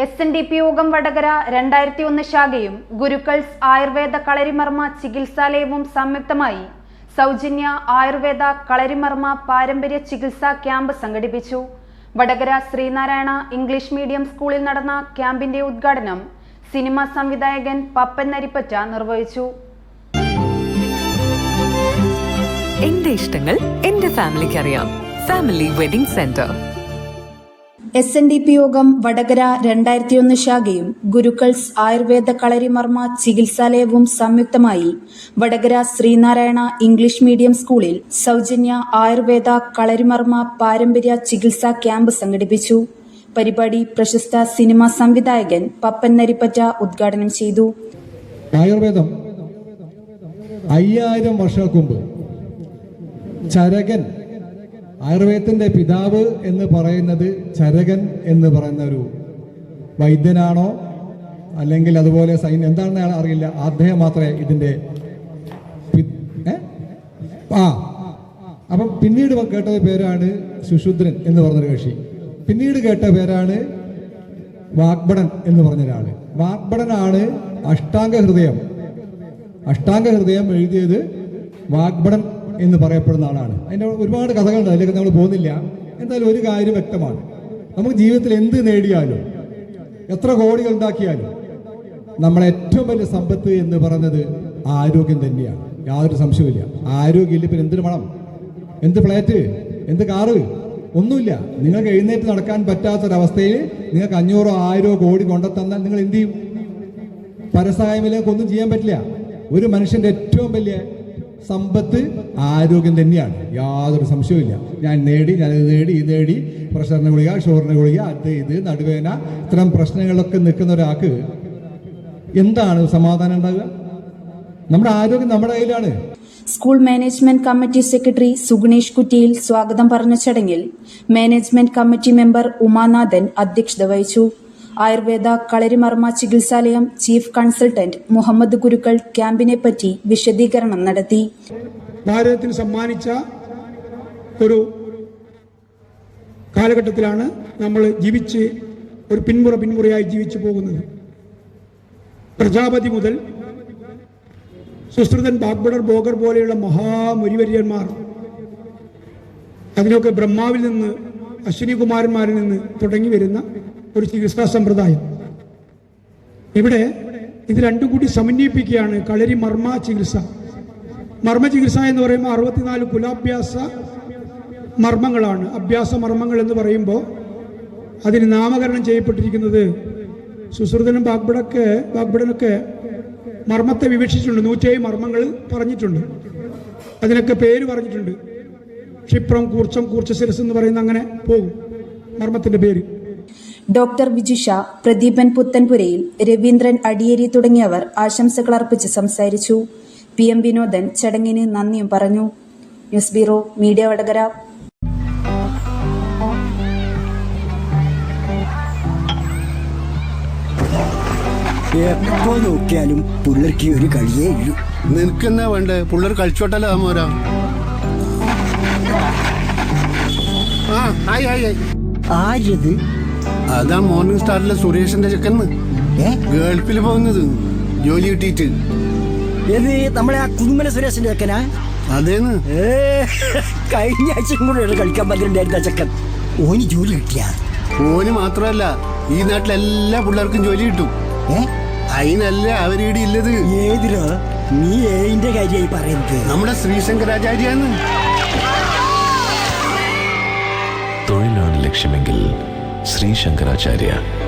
S N D P യോഗം വടകര രണ്ടായിരത്തി ഒന്ന് ശാഖയും ഗുരുക്കൾസ് ആയുർവേദ കളരിമർമ്മ ചികിത്സാലയവും സംയുക്തമായി സൗജന്യ ആയുർവേദ കളരിമർമ്മ പാരമ്പര്യ ചികിത്സാ ക്യാമ്പ് സംഘടിപ്പിച്ചു. വടകര ശ്രീനാരായണ ഇംഗ്ലീഷ് മീഡിയം സ്കൂളിൽ നടന്ന ക്യാമ്പിന്റെ ഉദ്ഘാടനം സിനിമാ സംവിധായകൻ പപ്പൻ നരിപ്പറ്റ നിർവഹിച്ചു. എന്റെ ഇഷ്ടങ്ങൾ എന്റെ ഫാമിലിക്ക് അറിയാം. Family wedding centre. S N D P Yogam Vadakara രണ്ടായിരത്തിയൊന്ന് ശാഖയും ഗുരുക്കൾസ് Ayurveda കളരിമർമ്മ ചികിത്സാലയവും സംയുക്തമായി വടകര ശ്രീനാരായണ ഇംഗ്ലീഷ് മീഡിയം സ്കൂളിൽ സൗജന്യ ആയുർവേദ കളരിമർമ്മ പാരമ്പര്യ ചികിത്സാ ക്യാമ്പ് സംഘടിപ്പിച്ചു. പരിപാടി പ്രശസ്ത സിനിമാ സംവിധായകൻ പപ്പൻ നരിപ്പറ്റ ഉദ്ഘാടനം ചെയ്തു. ആയുർവേദം അയ്യായിരം മുമ്പ് ചരകൻ ആയുർവേദത്തിന്റെ പിതാവ് എന്ന് പറയുന്നത് ചരകൻ എന്ന് പറയുന്ന ഒരു വൈദ്യനാണോ? അല്ലെങ്കിൽ അതുപോലെ സൈൻ എന്താണെന്ന് അറിയില്ല. അദ്ദേഹം മാത്രമേ ഏ? ആ. അപ്പം പിന്നീട് കേട്ട പേരാണ് സുശുദ്രൻ എന്ന് പറഞ്ഞൊരു കക്ഷി. പിന്നീട് കേട്ട പേരാണ് വാഗ്ബടൻ എന്ന് പറഞ്ഞ ഒരാൾ വാഗ്ബടനാണ് അഷ്ടാംഗ ഹൃദയം അഷ്ടാംഗ ഹൃദയം എഴുതിയത് വാഗ്ബടൻ എന്ന് പറയപ്പെടുന്ന ആളാണ്. അതിന്റെ ഒരുപാട് കഥകളുണ്ട് അതിലേക്ക് നമ്മൾ പോകുന്നില്ല. എന്തായാലും ഒരു കാര്യം വ്യക്തമാണ്. നമുക്ക് ജീവിതത്തിൽ എന്ത് നേടിയാലും എത്ര കോടികൾ ഉണ്ടാക്കിയാലും നമ്മളെ ഏറ്റവും വലിയ സമ്പത്ത് എന്ന് പറയുന്നത് ആരോഗ്യം തന്നെയാണ്. യാതൊരു സംശയവുമില്ല. ആരോഗ്യം ഇല്ല പിന്നെ എന്തിനു പണം എന്ത് ഫ്ലാറ്റ് എന്ത് കാറ്? ഒന്നുമില്ല. നിങ്ങൾക്ക് എഴുന്നേറ്റ് നടക്കാൻ പറ്റാത്തൊരവസ്ഥയിൽ നിങ്ങൾക്ക് അഞ്ഞൂറോ ആയിരോ കോടി കൊണ്ടെത്തന്നാൽ നിങ്ങൾ എന്ത് ചെയ്യും? പരസഹായമില്ലെങ്കിൽ ഒന്നും ചെയ്യാൻ പറ്റില്ല. ഒരു മനുഷ്യന്റെ ഏറ്റവും വലിയ സമ്പത്ത് ആരോഗ്യം തന്നെയാണ്. യാതൊരു സംശയവുമില്ല. ഞാൻ നേടി ഞാൻ ഇത് നേടി ഇത് നേടി പ്രഷറിന് ഗുളിക ഷുഗറിന് ഗുളിക അത് ഇത് നടുവേന ഇത്തരം പ്രശ്നങ്ങളൊക്കെ നിൽക്കുന്ന ഒരാൾക്ക് എന്താണ് സമാധാനം ഉണ്ടാകുക നമ്മുടെ ആരോഗ്യം നമ്മുടെ കയ്യിലാണ്. School management committee secretary Suganesh കുറ്റിയിൽ സ്വാഗതം പറഞ്ഞ ചടങ്ങിൽ മാനേജ്മെന്റ് കമ്മിറ്റി മെമ്പർ ഉമാനാഥൻ അധ്യക്ഷത വഹിച്ചു. ആയുർവേദ കളരിമർമ്മ ചികിത്സാലയം ചീഫ് കൺസൾട്ടന്റ് മുഹമ്മദ് ഗുരുക്കൾ ക്യാമ്പിനെ പറ്റി വിശദീകരണം നടത്തി. ഭാരതത്തിന് സമ്മാനിച്ച ഒരു കാലഘട്ടത്തിലാണ് നമ്മൾ ജീവിച്ച് ഒരു പിന്മുറ പിന്മുറയായി ജീവിച്ചു പോകുന്നത്. പ്രജാപതി മുതൽ സുശ്രുതൻ ബാഗ്ബഡർ ബോഗർ പോലെയുള്ള മഹാമുരിവര്യന്മാർ അതിനൊക്കെ ബ്രഹ്മാവിൽ നിന്ന് അശ്വിനി കുമാരന്മാരിൽ നിന്ന് തുടങ്ങി വരുന്ന ഒരു ചികിത്സാ സമ്പ്രദായം. ഇവിടെ ഇത് രണ്ടും കൂടി സമന്വയിപ്പിക്കുകയാണ് കളരി മർമ്മ ചികിത്സ. മർമ്മ ചികിത്സ എന്ന് പറയുമ്പോൾ അറുപത്തിനാല് കുലാഭ്യാസ മർമ്മങ്ങളാണ്. അഭ്യാസ മർമ്മങ്ങൾ എന്ന് പറയുമ്പോൾ അതിന് നാമകരണം ചെയ്യപ്പെട്ടിരിക്കുന്നത് സുശ്രുതനും ബാഗ്ബടൊക്കെ ബാഗ്ബടനൊക്കെ മർമ്മത്തെ വിവക്ഷിച്ചിട്ടുണ്ട്. നൂറ്റേഴ് മർമ്മങ്ങൾ പറഞ്ഞിട്ടുണ്ട്. അതിനൊക്കെ പേര് പറഞ്ഞിട്ടുണ്ട്. ക്ഷിപ്രം കൂർച്ചം കൂർച്ച ശിരസ് എന്ന് പറയുന്ന അങ്ങനെ പോകും മർമ്മത്തിന്റെ പേര്. ഡോക്ടർ വിജിഷ പ്രദീപൻ പുത്തൻപുരയിൽ രവീന്ദ്രൻ അടിയേരി തുടങ്ങിയവർ ആശംസകൾ അർപ്പിച്ച് സംസാരിച്ചു. പി എം വിനോദൻ ചടങ്ങിന് നന്ദിയും പറഞ്ഞു. News bureau media Vadakara. എപ്പോ നോക്കിയാലും പുള്ളർക്ക് ഒരു കളിയേ ഇല്ലു. നിനക്കെന്നാ വേണ്ടേ? പുള്ളർ കളിച്ചോട്ടല്ലോ മോരാ? ആ ആയി ആയി ആയി. ആരത് അതാ മോർണിംഗ് സ്റ്റാറിലെ സുരേഷിന്റെ ചെക്കന്ന്. ഏ? ഗൾഫിൽ പോകുന്നത്. ജോലി കിട്ടിയിട്ട്. ഏത് നമ്മളെ ആ കുമ്മന സുരേഷിന്റെ ചെക്കനാ? അതേന്ന്. കഴിഞ്ഞ ആഴ്ചയും കൂടെ കളിക്കാൻ പറ്റിണ്ടായിരുന്ന ചെക്കൻ. ഓന് ജോലി കിട്ടിയ? ഓന് മാത്രമല്ല ഈ നാട്ടിലെ എല്ലാ പിള്ളേർക്കും ജോലി കിട്ടും. അതിനല്ല അവരീടെ ഇല്ലത്. ഏതിനോ? നീ ഏതിന്റെ കാര്യമായി പറയുന്നത്. നമ്മുടെ ശ്രീശങ്കരാചാര്യാന്ന്. തൊഴിലാണ് ലക്ഷ്യമെങ്കിൽ श्री शंकराचार्य।